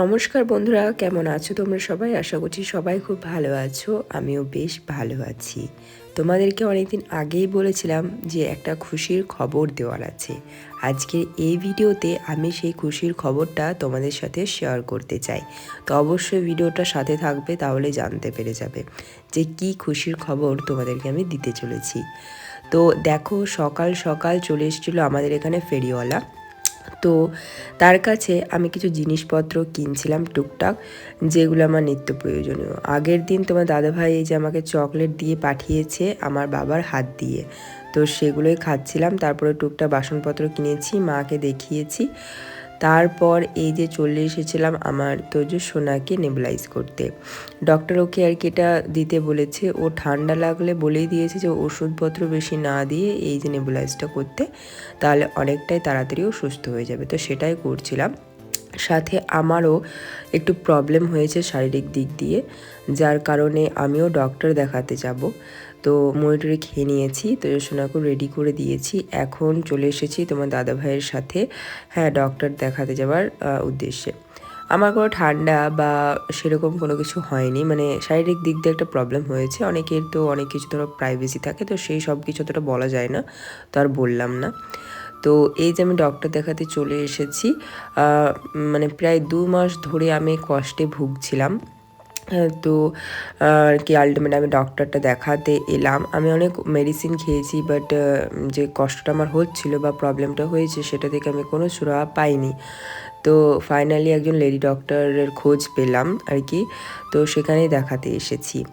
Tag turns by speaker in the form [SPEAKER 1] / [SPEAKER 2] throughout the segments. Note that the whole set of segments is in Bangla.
[SPEAKER 1] নমস্কার বন্ধুরা, কেমন আছো তোমরা সবাই? আশা করছি সবাই খুব ভালো আছো, আমিও বেশ ভালো আছি। তোমাদেরকে অনেকদিন আগেই বলেছিলাম যে একটা খুশির খবর দেওয়ার আছে। আজকের এই ভিডিওতে আমি সেই খুশির খবরটা তোমাদের সাথে শেয়ার করতে চাই। তো অবশ্যই ভিডিওটা সাথে থাকবে, তাহলে জানতে পেরে যাবে যে কি খুশির খবর তোমাদেরকে আমি দিতে চলেছি। তো দেখো, সকাল সকাল চলে এসেছিল আমাদের এখানে ফেরিওয়ালা। তো তার কাছে আমি কিছু জিনিসপত্র কিনছিলাম টুকটাক, যেগুলো আমার নিত্য প্রয়োজনীয়। আগের দিন তোমার দাদাভাই এই যে আমাকে চকলেট দিয়ে পাঠিয়েছে আমার বাবার হাত দিয়ে, তো সেগুলোই খাচ্ছিলাম। তারপরে টুকটাক বাসনপত্র কিনেছি, মাকে দেখিয়েছি। তারপর এই যে চলে এসেছিলাম আমার তোজো সোনাকে নেবলাইজ করতে। ডক্টর ওকে আর কি এটা দিতে বলেছে, ও ঠান্ডা লাগলে বলেই দিয়েছে যে ওষুধপত্র বেশি না দিয়ে এই যে নেবুলাইজটা করতে, তাহলে অনেকটাই তাড়াতাড়ি ও সুস্থ হয়ে যাবে। তো সেটাই করছিলাম। সাথে আমারও একটু প্রবলেম হয়েছে শারীরিক দিক দিয়ে, যার কারণে আমিও ডক্টর দেখাতে যাব। তো মনিটরে খেয়ে নিয়েছি, তো সোনাকে রেডি করে দিয়েছি। এখন চলে এসেছি তোমার দাদা ভাইয়ের সাথে হ্যাঁ ডক্টর দেখাতে যাওয়ার উদ্দেশ্যে। আমার কোনো ঠান্ডা বা সেরকম কোনো কিছু হয়নি মানে শারীরিক দিক দিয়ে একটা প্রবলেম হয়েছে। অনেকের তো অনেক কিছু ধরো প্রাইভেসি থাকে, তো সেই সব কিছু অতটা বলা যায় না, তো আর বললাম না। তো এই যে আমি ডক্টর দেখাতে চলে এসেছি মানে প্রায় দু মাস ধরে আমি কষ্টে ভুগছিলাম। তো, আর কি আলটিমেট আমি ডক্টরটা দেখাতে এলাম। আমি অনেক মেডিসিন খেয়েছি বাট যে কষ্টটা আমার হচ্ছিল বা প্রবলেমটা হয়েছে, সেটা থেকে আমি কোনো সুরাহা পাইনি। তো ফাইনালি একজন লেডি ডক্টরের খোঁজ পেলাম আর কি। তো সেখানে দেখাতে এসেছি।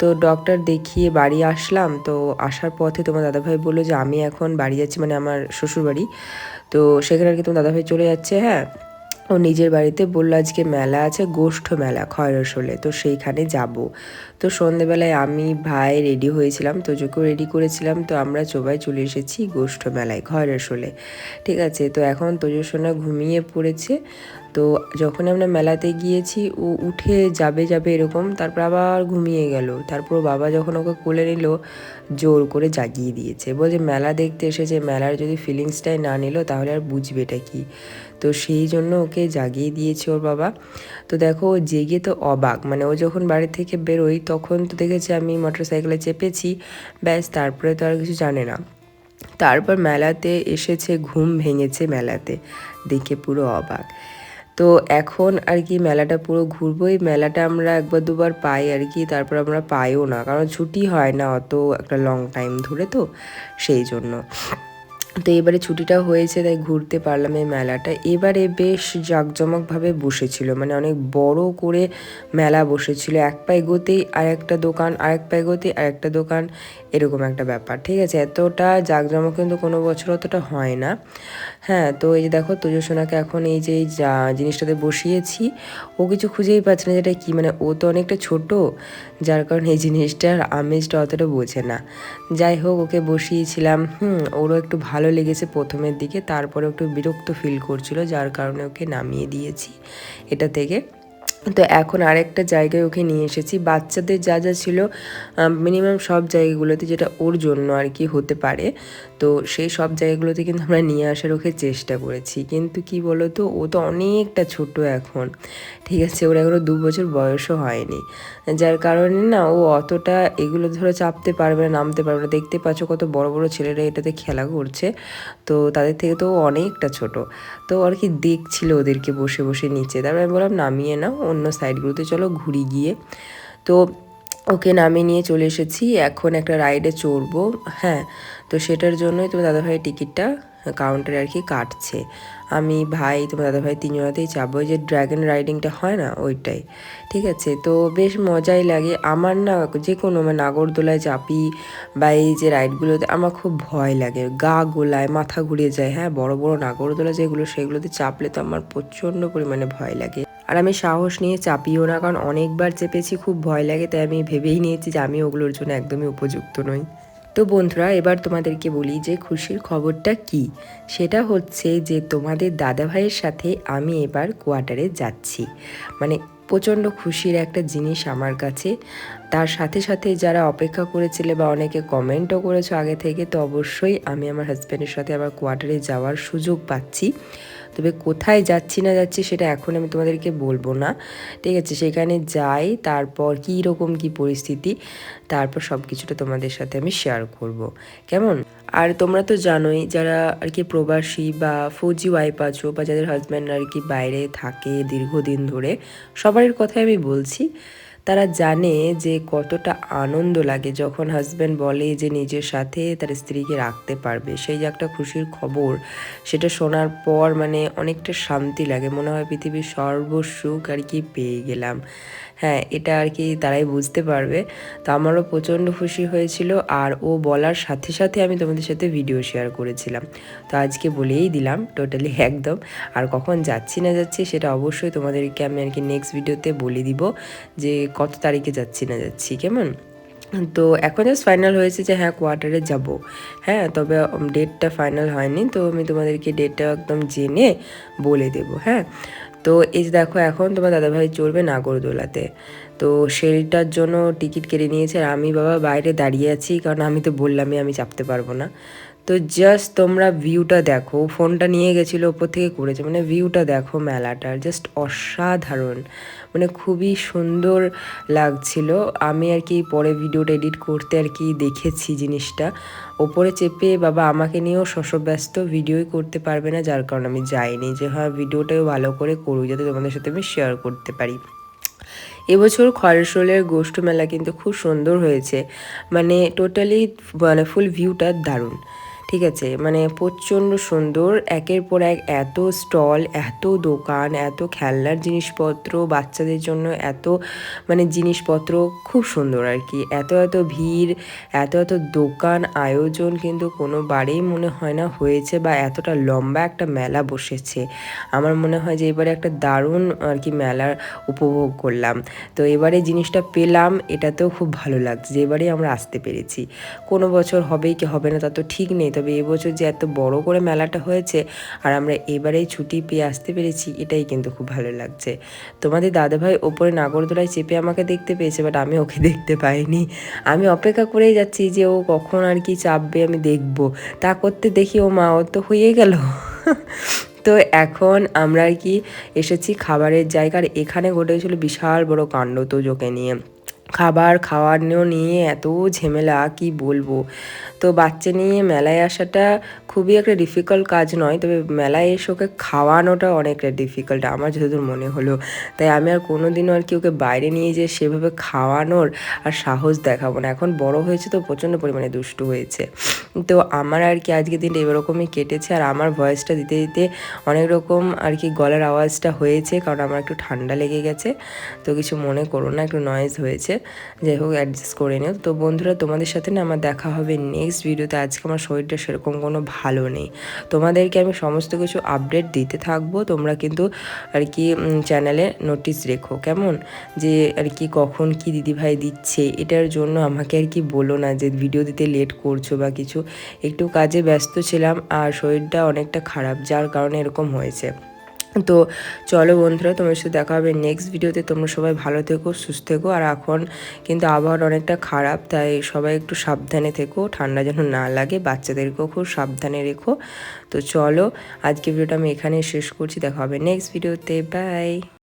[SPEAKER 1] তো ডক্টর দেখিয়ে বাড়ি আসলাম। তো আসার পথে তোমার দাদাভাই বলল যে, আমি এখন বাড়ি যাচ্ছি মানে আমার শ্বশুরবাড়ি। তো সেখানে আর কি তোমার দাদাভাই চলে যাচ্ছে হ্যাঁ? ও নিজের বাড়িতে বলল, আজকে মেলা আছে, গোষ্ঠ মেলা খয়রসলে তো সেইখানে যাব। তো সন্ধেবেলায় আমি, ভাই রেডি হয়েছিলাম তোজোকেও রেডি করেছিলাম, তো আমরা চোবাই চলে এসেছি গোষ্ঠ মেলায় খয়রসলে ঠিক আছে? তো এখন তোজো সোনা ঘুমিয়ে পড়েছে তো যখন আমরা মেলাতে গিয়েছি, ও উঠে যাবে যাবে এরকম, তারপর আবার ঘুমিয়ে গেল। তারপর বাবা যখন ওকে কোলে নিল, জোর করে জাগিয়ে দিয়েছে। বলছে, মেলা দেখতে এসেছে, মেলার যদি ফিলিংসটাই না নিল, তাহলে আর বুঝবে এটা কি? তো সেই জন্য ওকে জাগিয়ে দিয়েছে ওর বাবা। তো দেখো, ও জেগে তো অবাক। মানে ও যখন বাড়ি থেকে বেরোই তখন তো দেখেছি আমি মোটর সাইকেলে চেপেছি, ব্যাস, তারপরে তো আর কিছু জানে না। তারপর মেলাতে এসেছে, ঘুম ভেঙেছে মেলাতে। দেখে পুরো অবাক। তো এখন আর কি মেলাটা পুরো ঘুরবো। এই মেলাটা আমরা একবার দুবার পাই আর কি, তারপর আমরা পাইও না, কারণ ছুটি হয় না অত একটা লং টাইম ধরে তো, সেই জন্য। তো এবারে ছুটিটা হয়েছে, তাই ঘুরতে পারলাম এই মেলাটা। এবারে বেশ জাঁকজমকভাবে বসেছিল মানে অনেক বড় করে মেলা বসেছিল। এক পায়ে গোতেই আর একটা দোকান, আর এক পায়ে গোতেই আর একটা দোকান, এরকম একটা ব্যাপার। ঠিক আছে, এতটা জাঁকজমক কিন্তু কোনো বছর অতটা হয় না। হ্যাঁ তো এই যে দেখো সোনাকে এখন এই যা জিনিসটাতে বসিয়েছি, ও কিছু খুঁজেই পাচ্ছে না যেটা কি। মানে ও তো অনেকটা ছোট, যার কারণে এই জিনিসটার আমেজটা অতটা বোঝে না। যাই হোক, ওকে বসিয়েছিলাম। হুম, ওরও একটু ভালো লেগেছে প্রথমের দিকে তারপরে একটু বিরক্ত ফিল করছিল, যার কারণে ওকে নামিয়ে দিয়েছি। এটা থেকে তো এখন আরেকটা জায়গায় ওকে নিয়ে এসেছি। বাচ্চাদের যা যা ছিল মিনিমাম সব জায়গাগুলোতে যেটা ওর জন্য আর কি হতে পারে, তো সেই সব জায়গাগুলোতে কিন্তু আমরা নিয়ে আসার ওকে চেষ্টা করেছি। কিন্তু কি বলো তো ও তো অনেকটা ছোট এখন, ঠিক আছে? ওর এখনও দু বছর বয়সও হয়নি। যার কারণে না, ও অতটা এগুলো ধরো চাপতে পারবে না, নামতে পারবে না। দেখতে পাচ্ছ কত বড় বড় ছেলেরা এটাতে খেলা করছে। তো তাদের থেকে তো অনেকটা ছোট। তো আর কি দেখছিল ওদেরকে বসে বসে নিচে। তারপরে আমি বললাম, নামিয়ে নাও। অন্য সাইডগুলোতে, চলো ঘুরি গিয়ে। তো ওকে নামিয়ে নিয়ে চলে এসেছি। এখন একটা রাইডে চড়বো। হ্যাঁ তো সেটার জন্যই তোমার দাদাভাইয়ের টিকিটটা কাউন্টারে আর কি কাটছে। আমি, ভাই, তোমার দাদাভাই তিনজনাতেই চাপবো যে ড্র্যাগন রাইডিংটা হয় না, ওইটাই। ঠিক আছে? তো বেশ মজাই লাগে। আমার না যে কোনো মানে নাগরদোলায় চাপি বা এই যে রাইডগুলোতে আমার খুব ভয় লাগে। গা গোলায়, মাথা ঘুরিয়ে যায়। হ্যাঁ বড় বড় নাগরদোলা যেগুলো, সেগুলোতে চাপলে তো আমার প্রচণ্ড পরিমাণে ভয় লাগে। আর আমি সাহস নিয়ে চাপিও না, কারণ অনেকবার চেপেছি, খুব ভয় লাগে, তাই আমি ভেবেই নিয়েছি যে আমি ওগুলোর জন্য একদমই উপযুক্ত নই। তো বন্ধুরা, এবার তোমাদেরকে বলি যে খুশির খবরটা কি? সেটা হচ্ছে যে তোমাদের দাদা ভাইয়ের সাথে আমি এবার কোয়ার্টারে যাচ্ছি। মানে প্রচণ্ড খুশির একটা জিনিস আমার কাছে। তার সাথে সাথে যারা অপেক্ষা করেছিলে বা অনেকে কমেন্টও করেছ আগে থেকে, তো অবশ্যই আমি আমার হাজব্যান্ডের সাথে আবার কোয়ার্টারে যাওয়ার সুযোগ পাচ্ছি। তবে কোথায় যাচ্ছি না যাচ্ছি সেটা এখন আমি তোমাদেরকে বলব না। ঠিক আছে, সেখানে যাই, তারপর কী রকম কী পরিস্থিতি, তারপর সব কিছুটা তোমাদের সাথে আমি শেয়ার করব। কেমন? আর তোমরা তো জানোই, যারা আর কি প্রবাসী বা ফৌজি ওয়াইফ আছো বা যাদের হাজব্যান্ড আর কি বাইরে থাকে দীর্ঘদিন ধরে সবার কথাই আমি বলছি। তারা জানে যে কতটা আনন্দ লাগে যখন হাজব্যান্ড বলে যে নিজের সাথে তার স্ত্রীকে রাখতে পারবে। সেই যে একটা খুশির খবর, সেটা শোনার পর মানে অনেকটা শান্তি লাগে। মনে হয় পৃথিবীর সর্বসুখ আর কি পেয়ে গেলাম। হ্যাঁ এটা আর কি তারাই বুঝতে পারবে। তো আমারও প্রচণ্ড খুশি হয়েছিল আর ও বলার সাথে সাথে আমি তোমাদের সাথে ভিডিও শেয়ার করেছিলাম। তো আজকে বলেই দিলাম টোটালি একদম। আর কখন যাচ্ছি না যাচ্ছি সেটা অবশ্যই তোমাদেরকে আমি আর কি নেক্সট ভিডিওতে বলে দিব যে কত তারিখে যাচ্ছি না যাচ্ছি, কেমন? তো এখন জাস্ট ফাইনাল হয়েছে যে হ্যাঁ কোয়ার্টারে যাব। হ্যাঁ তবে ডেটটা ফাইনাল হয়নি, তো আমি তোমাদেরকে ডেটটা একদম জেনে বলে দেব হ্যাঁ? তো এই যে দেখো, এখন তোমার দাদাভাই চড়বে নাগরদোলাতে। তো সেইটার জন্য টিকিট কেটে নিয়েছে আর আমি বাবা বাইরে দাঁড়িয়ে আছি, কারণ আমি তো বললামই আমি চাপতে পারব না। তো জাস্ট তোমরা ভিউটা দেখো। ফোনটা নিয়ে গেছিল ওপর থেকে করেছে। মানে ভিউটা দেখো মেলাটার। জাস্ট অসাধারণ। মানে খুবই সুন্দর লাগছিল। আমি আর কি পরে ভিডিওটা এডিট করতে আর কি দেখেছি জিনিসটা। ওপরে চেপে বাবা আমাকে নিয়েও শশব্যস্ত। ভিডিওই করতে পারবে না, যার কারণে আমি যাইনি। যে হ্যাঁ ভিডিওটাও ভালো করে করুক, যাতে তোমাদের সাথে আমি শেয়ার করতে পারি। এবছর খরশোলের গোষ্ঠ মেলা কিন্তু খুব সুন্দর হয়েছে। মানে টোটালি মানে ফুল ভিউটা দারুণ। ঠিক আছে মানে প্রচণ্ড সুন্দর। একের পর এক এত স্টল, এত দোকান, এত খেলনার জিনিসপত্র, বাচ্চাদের জন্য এত মানে জিনিসপত্র খুব সুন্দর আর কি। এত এত ভিড়, এত এত দোকান, আয়োজন কিন্তু কোনো বারেই মনে হয় না হয়েছে বা এতটা লম্বা একটা মেলা বসেছে। আমার মনে হয় যে এবারে একটা দারুণ আর কি মেলার উপভোগ করলাম। তো এবারে জিনিসটা পেলাম, এটাতেও খুব ভালো লাগছে যে এবারে আমরা আসতে পেরেছি। কোনো বছর হবেই কি হবে না তা তো ঠিক নেই তবে এবছর যে এত বড় করে মেলাটা হয়েছে আর আমরা এবারেই ছুটি পেয়ে আসতে পেরেছি, এটাই কিন্তু খুব ভালো লাগছে। তোমাদের দাদাভাই ওপরে নাগরদোলায় চেপে আমাকে দেখতে পেয়েছে বাট আমি ওকে দেখতে পাইনি। আমি অপেক্ষা করেই যাচ্ছি যে ও কখন আর কি চাপবে, আমি দেখব। তা করতে দেখি, ও মা, ও তো হয়ে গেল। তো এখন আমরা আর কি এসেছি খাবারের জায়গার, এখানে ঘটেছিল বিশাল বড় কাণ্ড তোজোকে নিয়ে। খাবার খাওয়ানো নিয়ে এত ঝেমেলা কি বলব? তো বাচ্চা নিয়ে মেলায় আসাটা খুবই একটা ডিফিকাল্ট কাজ নয়, তবে মেলায় এসে ওকে খাওয়ানোটা অনেকটা ডিফিকাল্ট আমার যতদূর মনে হলো। তাই আমি আর কোনো দিনও আর কি ওকে বাইরে নিয়ে যেয়ে সেভাবে খাওয়ানোর আর সাহস দেখাবো না। এখন বড় হয়েছে তো, প্রচণ্ড পরিমাণে দুষ্টু হয়েছে। তো আমার আর কি আজকে দিনটা এরকমই কেটেছে আর আমার ভয়েসটা দিতে দিতে অনেক রকম আর কি গলার আওয়াজটা হয়েছে, কারণ আমার একটু ঠান্ডা লেগে গেছে। তো কিছু মনে করো না, একটু নয়েজ হয়েছে। যাই হোক অ্যাডজাস্ট করে নিও। তো বন্ধুরা, তোমাদের সাথে না আমার দেখা হবে নেক্সট ভিডিওতে আজকে আমার শরীরটা সেরকম কোনো ভালো নেই। তোমাদেরকে আমি সমস্ত কিছু আপডেট দিতে থাকব। তোমরা কিন্তু আর কি চ্যানেলে নোটিস রেখো, কেমন? যে আর কি কখন কি দিদিভাই দিচ্ছে, এটার জন্য আমাকে আর কি বলো না যে ভিডিও দিতে লেট করছ বা কিছু। একটু কাজে ব্যস্ত ছিলাম আর শরীরটা অনেকটা খারাপ, যার কারণে এরকম হয়েছে। তো চলো বন্ধুরা, তোমার সাথে দেখা হবে নেক্সট ভিডিওতে তোমরা সবাই ভালো থেকো, সুস্থ থেকো। আর এখন কিন্তু আবহাওয়া অনেকটা খারাপ, তাই সবাই একটু সাবধানে থেকো। ঠান্ডা যেন না লাগে, বাচ্চাদেরকেও খুব সাবধানে রেখো। তো চলো আজকে ভিডিওটা আমি এখানে শেষ করছি। দেখা হবে নেক্সট ভিডিওতে বাই